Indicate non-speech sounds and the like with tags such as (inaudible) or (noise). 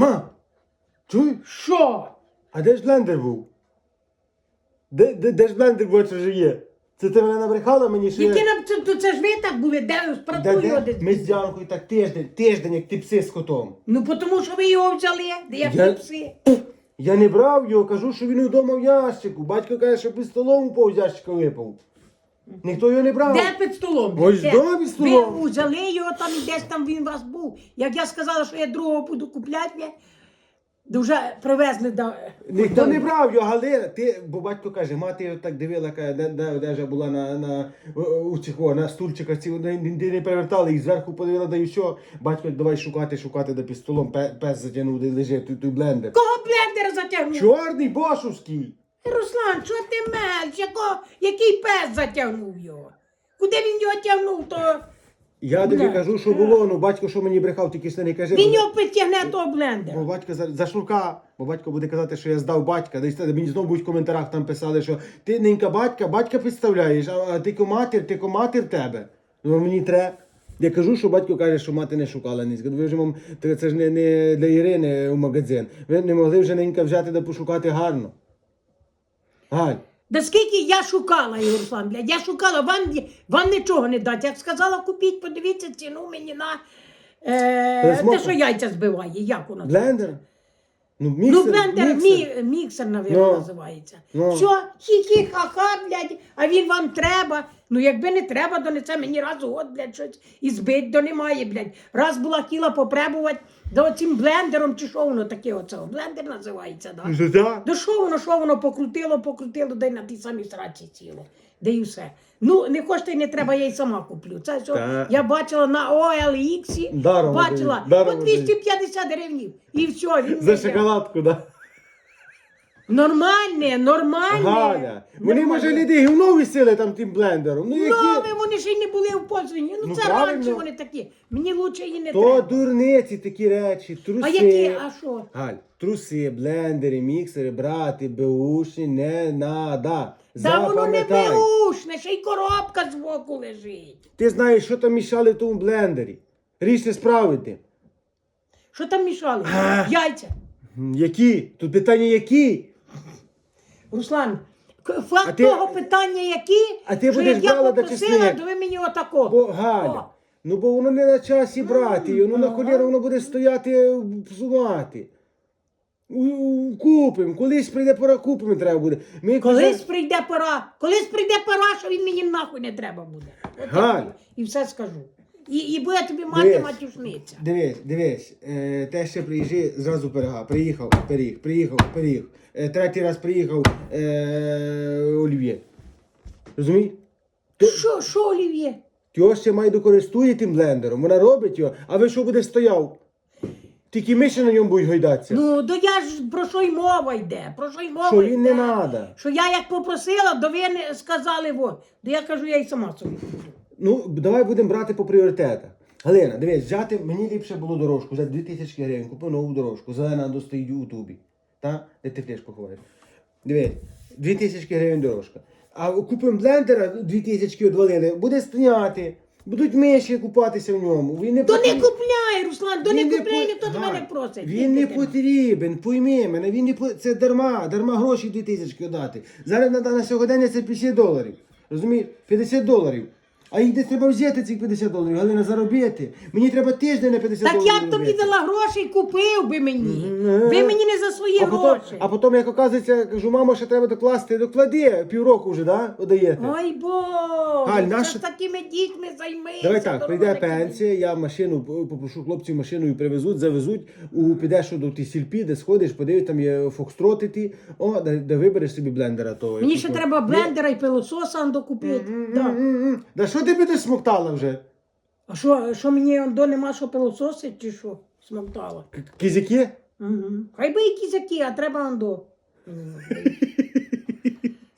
Ма! Чуй? Що? А де ж блендер був? Де, де, де ж блендер бачу, що є? Це ти мене набрехала мені, що Які я... нам це, то це ж ви так були, де Де, спратую де? десь. Ми з Діанкою так тиждень, тиждень, як ти пси з котом. Ну, тому що ви його взяли, де я Я- ж пси. Я не брав його, кажу, що він вдома в ящику. Батько каже, що під столом упав з ящика випав. Ніхто його не брав. Де під столом? Ось Де? під столом. Ви взяли його там і десь там він у вас був. Як я сказала, що я другого буду купляти, то вже привезли до... Ніхто не брав його, Галина. Ти, бо батько каже, мати його так дивила, каже, де, де, де вже була на, на, у цих, о, на стульчиках, ці, ніде не перевертали, їх зверху подивила, да і що. Батько, давай шукати, шукати, де під столом пе- пес затягнув, де лежить той, той блендер. Кого блендер затягнув? Чорний бошовський. Руслан, що ти мель? Якого, який пес затягнув його? Куди він його тягнув, то Я тобі кажу, що було, ну батько, що мені брехав, тільки що не каже. він бо- його підтягне того Бо блендера. батько за, за шнурка, бо батько буде казати, що я здав батька. Десь мені знову будуть в коментарях там писали, що ти ненька батька, батька підставляєш, а, а ти коматір, ти коматір тебе. Ну мені треба. Я кажу, що батько каже, що мати не шукала ниць. Ви вже мам, це це ж не, не для Ірини у магазин. Ви не могли вже ненька взяти да пошукати гарно. Галь, Да скільки я шукала його, Руслан, блядь, я шукала, вам, вам нічого не дати. Як сказала купіть, подивіться ціну мені на е, Пересмотр. те, що яйця збиває, як воно? блендер? Ну, Ну, міксер, блендер, міксер. мі, міксер, мабуть, Ну. називається. Ну. Все, хі-хі, ха-ха, блядь, а він вам треба. Ну, якби не треба, то не це мені раз у год, блядь, щось і збить, то немає, блядь. Раз була хотіла попробувати, да оцим блендером, чи що воно таке оце? Блендер називається, да? Так? Да що воно, що воно покрутило, покрутило, дай на тій самій сраці сіло. Де і все. Ну, не хочете, не треба, я й сама куплю. Це що Та. я бачила на OLX, Даром бачила даром по 250 гривень. І все, він За шоколадку, да? Нормальне, нормальне. Галя, вони може Нормальне. люди гівно висили там тим блендером. Ну які? Нові, вони ще й не були в пользуванні. Ну, Ну, це правильно. раніше вони такі. Мені лучше її не То треба. дурниці такі речі, труси. А які, а що? Галь, труси, блендери, міксери, брати, беушні не надо. Та воно не Запам'ятай. беушне, ще й коробка збоку лежить. Ти знаєш, що там мішали в тому блендері. Річ не справити. Що там мішали? А. Яйця. М, Які? Тут питання які? Руслан, факт А ти- того питання який, А ти що будеш як я брала до попросила, то ви мені отако. Бо Галя, ну бо воно не на часі брати, воно на коліна воно буде стояти псувати. Купимо, колись прийде пора, купимо треба буде. Ми Колись вже- прийде пора, колись прийде пора, що він мені нахуй не треба буде. От я Галь. І все скажу. І, і буде тобі мати Дивись. матюшниця. Дивись, дивись, е, те ще приїжджи, зразу перега. Приїхав, пиріг, приїхав, пиріг. Е, третій раз приїхав е, Олів'є. Розумієш? Що, що, Олів'є? Тьоща має докористує тим блендером, вона робить його, а ви що буде стояв? Тільки миші на ньому будуть гойдатися. Ну, то я ж про що й мова йде? Про що й мова що йде? він не надо. Що я як попросила, то ви не сказали, во. То я кажу, я й сама собі куплю. Ну, давай будемо брати по пріоритетах. Галина, дивись, взяти, мені ліпше було дорожку, взяти 2000 гривень, купив нову дорожку, зелена достоїть у Ютубі. Та? Де ти флешку ховаєш? Дивись, 2000 гривень дорожка. А купимо блендера, 2000 одвалили, буде стояти, будуть миші купатися в ньому. Він не То не потрібен. купляй, Руслан, то не Він купляй, по- ніхто Галь, мене просить. Він не потрібен, пойми мене, він не по... це дарма, дарма гроші 2000 дати. Зараз на, на сьогодення це 50 доларів. Розумієш? 50 доларів. А їх десь треба взяти цих 50 доларів, Галина, заробити. Мені треба тиждень на 50 Так доларів. я б тобі робити. дала гроші і купив би мені. Ви мені не за свої а потім, гроші. а потім, як оказується, кажу, мамо, ще треба докласти, доклади, півроку вже, да? Одаєте. Ой Боже, Галь, це наш- ж такими дітьми займися. Давай так, прийде нормально пенсія, я машину п- попрошу хлопців машиною привезуть, завезуть, у підеш до ті сільпі, де сходиш, подивись, там є фокстроти ті, о, де, де вибереш собі блендера того. Мені ще треба блендера і пилососа докупити. Да. М-м-м. Да що ти будеш смоктала вже? А що, що мені до нема що пилососить чи що? Смоктала. К- Кізяки? Угу. Хай би і кізяки, а треба ондо. (laughs)